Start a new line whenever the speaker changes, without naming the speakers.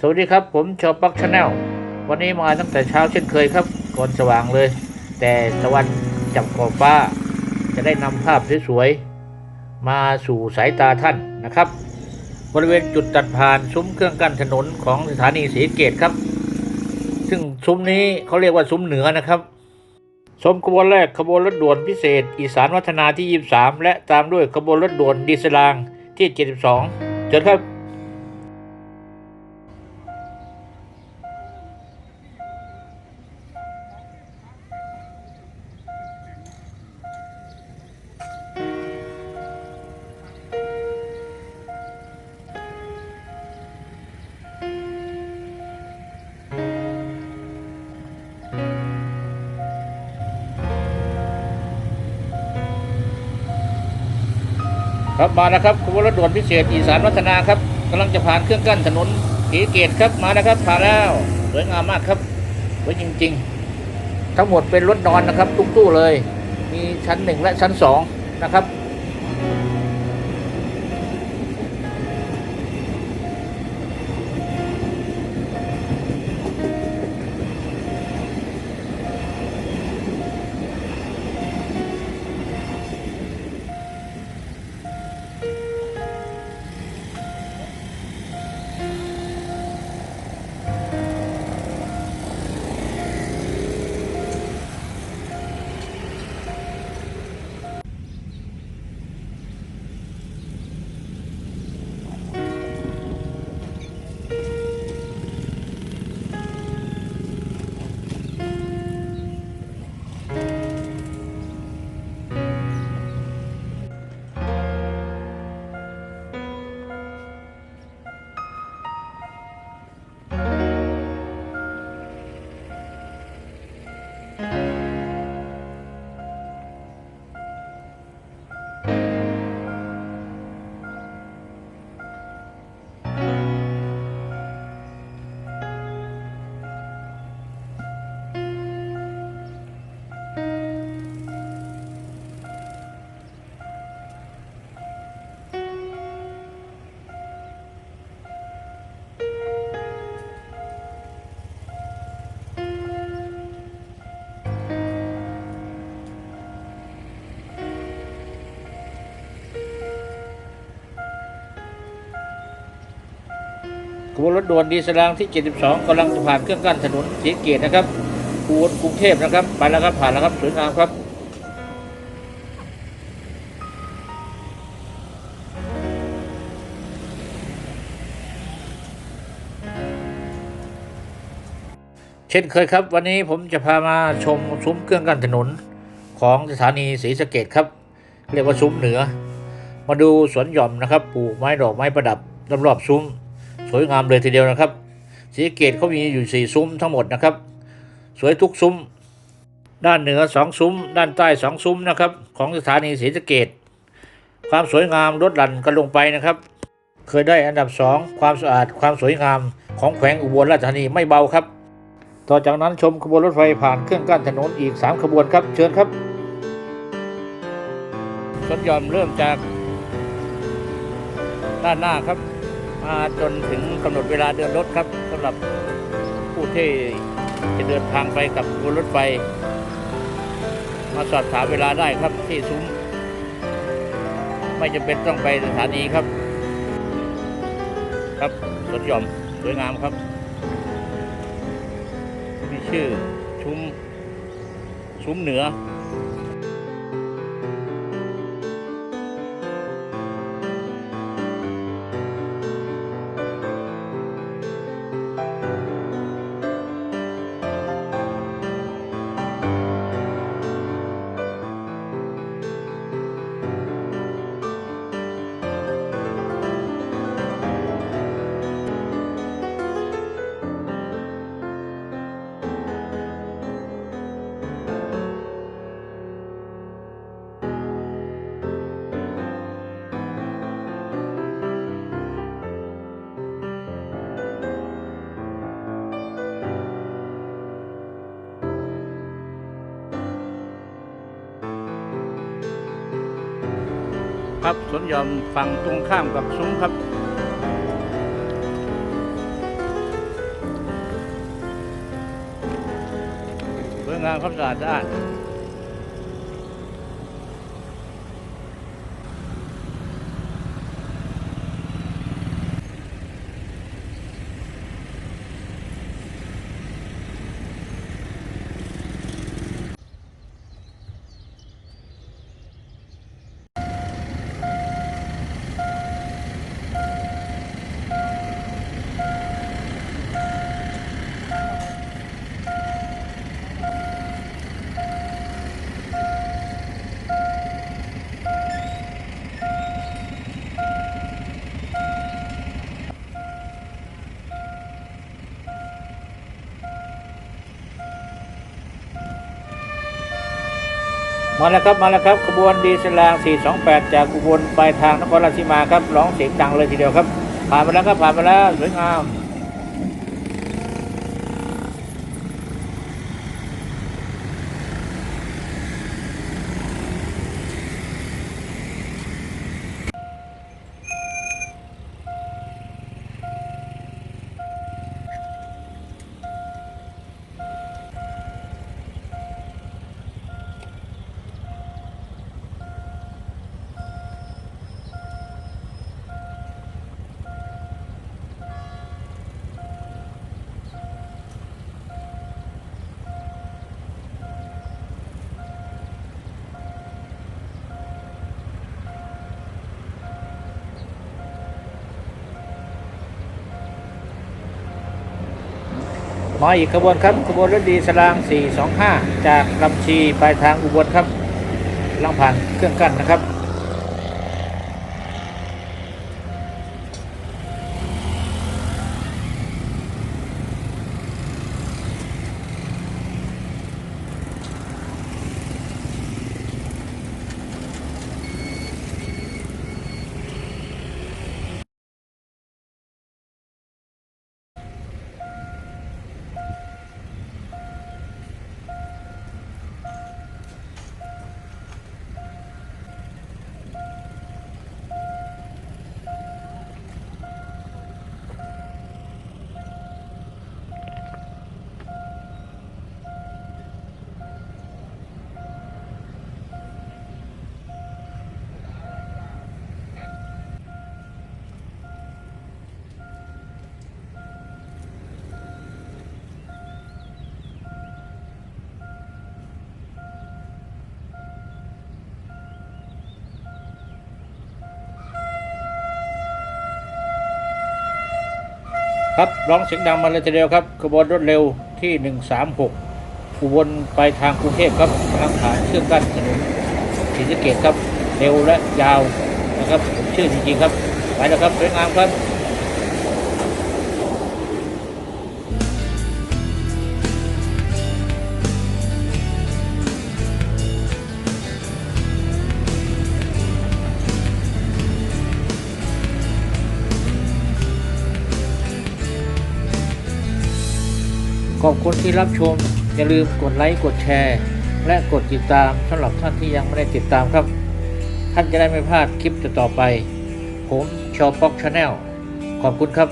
สวัสดีครับ ผมชอปักชาแนลวันนี้มาตั้งแต่เช้าเช่นเคยครับ ก่อนสว่างเลย แต่ตะวันจับขอบฟ้า จะได้นำภาพสวยๆมาสู่สายตาท่านนะครับ บริเวณจุดตัดผ่านซุ้มเครื่องกั้นถนนของสถานีศรีเกตครับ ซึ่งซุ้มนี้เขาเรียกว่าซุ้มเหนือนะครับชมขบวนแรกขบวนรถด่วนพิเศษ อีสานวัฒนาที่ 23 และตามด้วยขบวนรถด่วนดีเซลางที่ 72 เชิญครับ ครับมานะครับขบวนรถด่วนพิเศษอีสานวัฒนาครับกำลังจะผ่านเครื่องกั้นถนนสีเกตครับมานะครับผ่านแล้วสวยงามมากครับสวยจริง ๆ ทั้งหมดเป็นรถนอนนะครับ ตุ้ตู้เลย มีชั้นหนึ่งและชั้นสองนะครับ ขบวนรถด่วนดีเซลางที่ 72กำลังจะผ่านเครื่องกั้นถนนสีเกตนะครับกรุกรุงเทพนะครับ ไปแล้วครับผ่านแล้วครับสวยงามครับเช่นเคยครับ วันนี้ผมจะพามาชมซุ้มเครื่องกั้นถนนของสถานีศรีสะเกดครับ เรียกว่าซุ้มเหนือ มาดูสวนหย่อมนะครับปลูกไม้ดอกไม้ประดับรอบๆซุ้ม สวยงามเลยทีเดียวนะครับสีเกตเขามีอยู่สี่ซุ้มทั้งหมดนะครับ สวยทุกซุ้ม ด้านเหนือสองซุ้ม ด้านใต้สองซุ้มนะครับ ของสถานีศรีสะเกดความสวยงามลดหลั่นกันลงไปนะครับ เคยได้อันดับสองความสะอาดความสวยงามของแขวงอุบลราชธานีไม่เบาครับ ต่อจากนั้นชมขบวนรถไฟผ่านเครื่องกั้นถนนอีก 3 ขบวนครับ เชิญครับสนยอมเริ่มจากด้านหน้าครับ มาจนถึงกำหนดเวลาเดินรถครับสำหรับผู้ที่จะเดินทางไปกับบนรถไฟ มาสอบถามเวลาได้ครับที่ซุ้ม ไม่จำเป็นต้องไปสถานีครับ ครับสวนหย่อมสวยงามครับ มีชื่อชุ้ม ซุ้มเหนือ ครับสนยอมฝั่งตรงข้ามกับซุ้มครับ เบื้องงานครับสะอาดสะอาด มาแล้วครับมาแล้วครับขบวนดีสลาง 428 จากอุบลไปทางนครราชสีมาครับร้องเสียงดังเลยทีเดียวครับ ผ่านมาแล้วครับผ่านมาแล้วสวยงาม มาอีกขบวนครับขบวนรถดีสลาง 425 จากลำชีไปทางอุบลครับลังผ่านเครื่องกั้นนะครับ ครับร้องเสียงดังมาเลยทีเดียวครับขบวนรถเร็วที่ 136อุบลไปทางกรุงเทพครับทางผ่านเชื่องกั้นถนนศรีสะเกดครับ เร็วและยาวนะครับชื่อจริงๆครับไปแล้วครับสวยงามครับ ขอบคุณที่รับชม อย่าลืมกดไลค์ กดแชร์ และกดติดตามสำหรับท่านที่ยังไม่ได้ติดตามครับ ท่านจะได้ไม่พลาดคลิปต่อไป ผมชอปอกชาแนลขอบคุณครับ